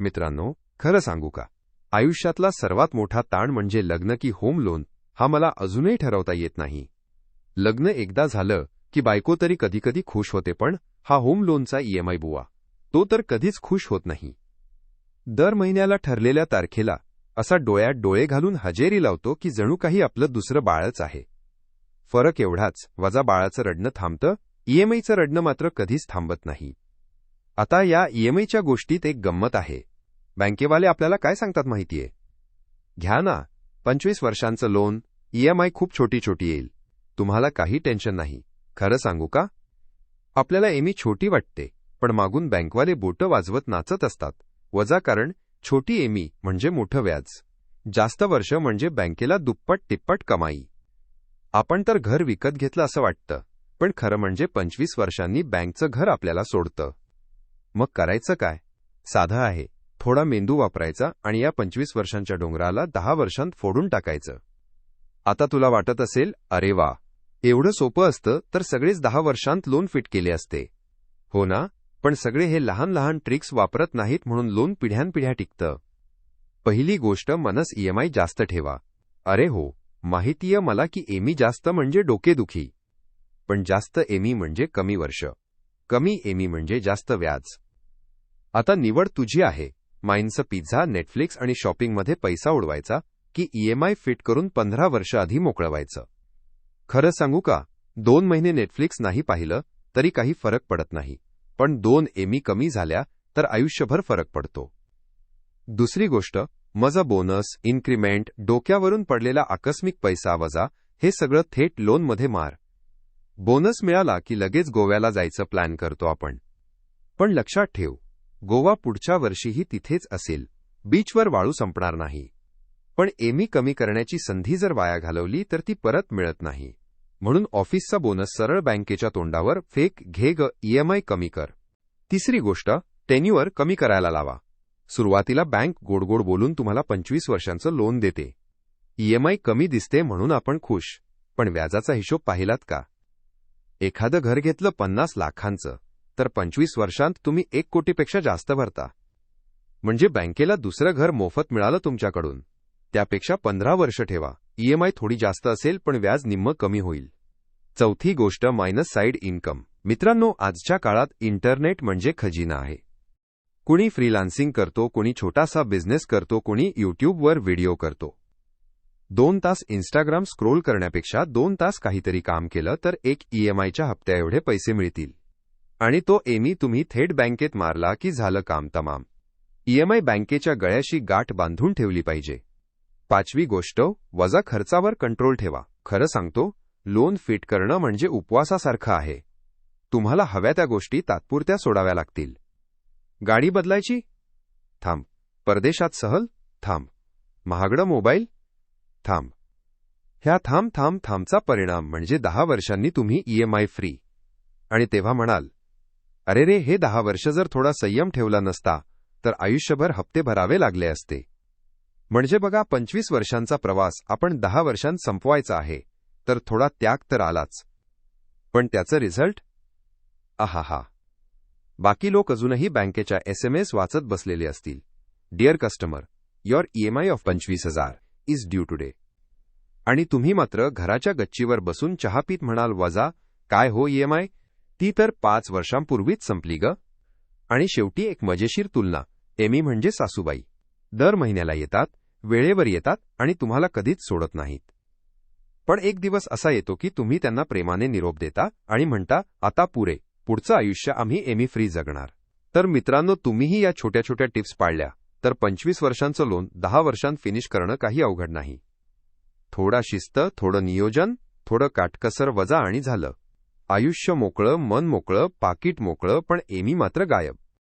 मित्रांनो खरं सांगू का? आयुष्यातला सर्वात मोठा ताण म्हणजे लग्न की होम लोन हा मला अजूनही ठरवता येत नाही. लग्न एकदा झालं की बायको तरी कधीकधी खुश होते पण हा होम लोनचा ईएमआय बुवा. तो तर कधीच खुश होत नाही. दर महिन्याला ठरलेल्या तारखेला असा डोळ्यात डोळे घालून हजेरी लावतो की जणू काही आपलं दुसरं बाळच आहे. फरक एवढाच वजा बाळाचं रडणं थांबतं ईएमआयचं रडणं मात्र कधीच थांबत नाही. आता या ईएमआयच्या गोष्टीत एक गंमत आहे. बँकेवाले आपल्याला काय सांगतात माहितीये? घ्या ना पंचवीस वर्षांचं लोन ईएमआय खूप छोटी छोटी येईल. तुम्हाला काही टेन्शन नाही. खरं सांगू का? आपल्याला एमी छोटी वाटते पण मागून बँकवाले बोटं वाजवत नाचत असतात. वजा कारण छोटी एमी म्हणजे मोठं व्याज. जास्त वर्ष म्हणजे बँकेला दुप्पट तिप्पट कमाई. आपण तर घर विकत घेतलं असं वाटतं पण खरं म्हणजे पंचवीस वर्षांनी बँकचं घर आपल्याला सोडतं. मग करायचं काय? साधं आहे. थोडा मेंदू वापरायचा आणि या पंचवीस वर्षांच्या डोंगराला दहा वर्षांत फोडून टाकायचं. आता तुला वाटत असेल अरे वा! एवढं सोपं असतं तर सगळेच दहा वर्षांत लोन फिट केले असते. हो ना? पण सगळे हे लहान लहान ट्रिक्स वापरत नाहीत म्हणून लोन पिढ्यानपिढ्या टिकतं. पहिली गोष्ट मनस ईएमआय जास्त ठेवा. अरे हो माहितीय मला की एमी जास्त म्हणजे डोकेदुखी. पण जास्त एमी म्हणजे कमी वर्ष. कमी एमी म्हणजे जास्त व्याज. आता निवड तुझी आहे. माइनचं पिझ्झा नेटफ्लिक्स आणि शॉपिंगमध्ये पैसा उडवायचा की ईएमआय फिट करून पंधरा वर्ष आधी मोकळवायचं? खरं सांगू का? दोन महिने नेटफ्लिक्स नाही पाहिलं तरी काही फरक पडत नाही. पण दोन एमी कमी झाल्या तर आयुष्यभर फरक पडतो. दुसरी गोष्ट मजा बोनस इन्क्रिमेंट डोक्यावरून पडलेला आकस्मिक पैसा वजा हे सगळं थेट लोनमध्ये मार. बोनस मिळाला की लगेच गोव्याला जायचं प्लॅन करतो आपण. पण लक्षात ठेव गोवा पुढच्या वर्षीही तिथेच असेल. बीचवर वाळू संपणार नाही. पण एमी कमी करण्याची संधी जर वाया घालवली तर ती परत मिळत नाही. म्हणून ऑफिसचा बोनस सरळ बँकेच्या तोंडावर फेक घे ग ईएमआय कमी कर. तिसरी गोष्ट टेन्युअर कमी करायला लावा. सुरुवातीला बँक गोडगोड बोलून तुम्हाला पंचवीस वर्षांचं लोन देते. ईएमआय कमी दिसते म्हणून आपण खुश. पण व्याजाचा हिशोब पाहिलात का? एखादं घर घेतलं पन्नास लाखांचं. तर पंचवीस वर्षांत तुम्ही एक कोटीपेक्षा जास्त भरता. म्हणजे बँकेला दुसरं घर मोफत मिळालं तुमच्याकडून. त्यापेक्षा पंधरा वर्ष ठेवा. ईएमआय थोडी जास्त असेल पण व्याज निम्म कमी होईल. चौथी गोष्ट मायनस साईड इन्कम. मित्रांनो आजच्या काळात इंटरनेट म्हणजे खजिना आहे. कुणी फ्रीलान्सिंग करतो कुणी छोटासा बिझनेस करतो कुणी युट्यूबवर व्हिडिओ करतो. दोन तास इंस्टाग्राम स्क्रोल करण्यापेक्षा दोन तास काहीतरी काम केलं तर एक ईएमआयच्या हप्त्या एवढे पैसे मिळतील. आणि तो एमी तुम्ही थेट बँकेत मारला की झालं काम तमाम. ईएमआय बँकेच्या गळ्याशी गाठ बांधून ठेवली पाहिजे. पाचवी गोष्ट वजा खर्चावर कंट्रोल ठेवा. खरं सांगतो लोन फिट करणं म्हणजे उपवासासारखं आहे. तुम्हाला हव्या त्या गोष्टी तात्पुरत्या सोडाव्या लागतील. गाडी बदलायची? थांब. परदेशात सहल? थांब. महागडं मोबाईल? थांब. ह्या थांब थांब थांबचा परिणाम म्हणजे दहा वर्षांनी तुम्ही ईएमआय फ्री. आणि तेव्हा म्हणाल अरे रे हे दहा वर्ष जर थोडा संयम ठेवला नसता तर आयुष्यभर हप्ते भरावे लागले असते. म्हणजे बघा पंचवीस वर्षांचा प्रवास आपण दहा वर्षांत संपवायचा आहे तर थोडा त्याग तर आलाच. पण त्याचं रिझल्ट? आहा बाकी लोक अजूनही बँकेच्या एसएमएस वाचत बसलेले असतील. Dear customer your EMI of पंचवीस हजार इज ड्यू टुडे आणि तुम्ही मात्र घराच्या गच्चीवर बसून चहा पीत म्हणाल वजा काय हो ईएमआय ती तर पाच वर्षांपूर्वीच संपली ग. आणि शेवटी एक मजेशीर तुलना एमी म्हणजे सासूबाई. दर महिन्याला येतात वेळेवर येतात आणि तुम्हाला कधीच सोडत नाहीत. पण एक दिवस असा येतो की तुम्ही त्यांना प्रेमाने निरोप देता आणि म्हणता आता पुरे पुढचं आयुष्य आम्ही एमी फ्री जगणार. तर मित्रांनो तुम्हीही या छोट्या छोट्या टिप्स पाळल्या तर पंचवीस वर्षांचं लोन दहा वर्षांत फिनिश करणं काही अवघड नाही. थोडा शिस्त थोडं नियोजन थोडं काटकसर वजा आणि झालं. आयुष्य मोकळं मन मोकळं पाकिट मोकळं पण एमी मात्र गायब.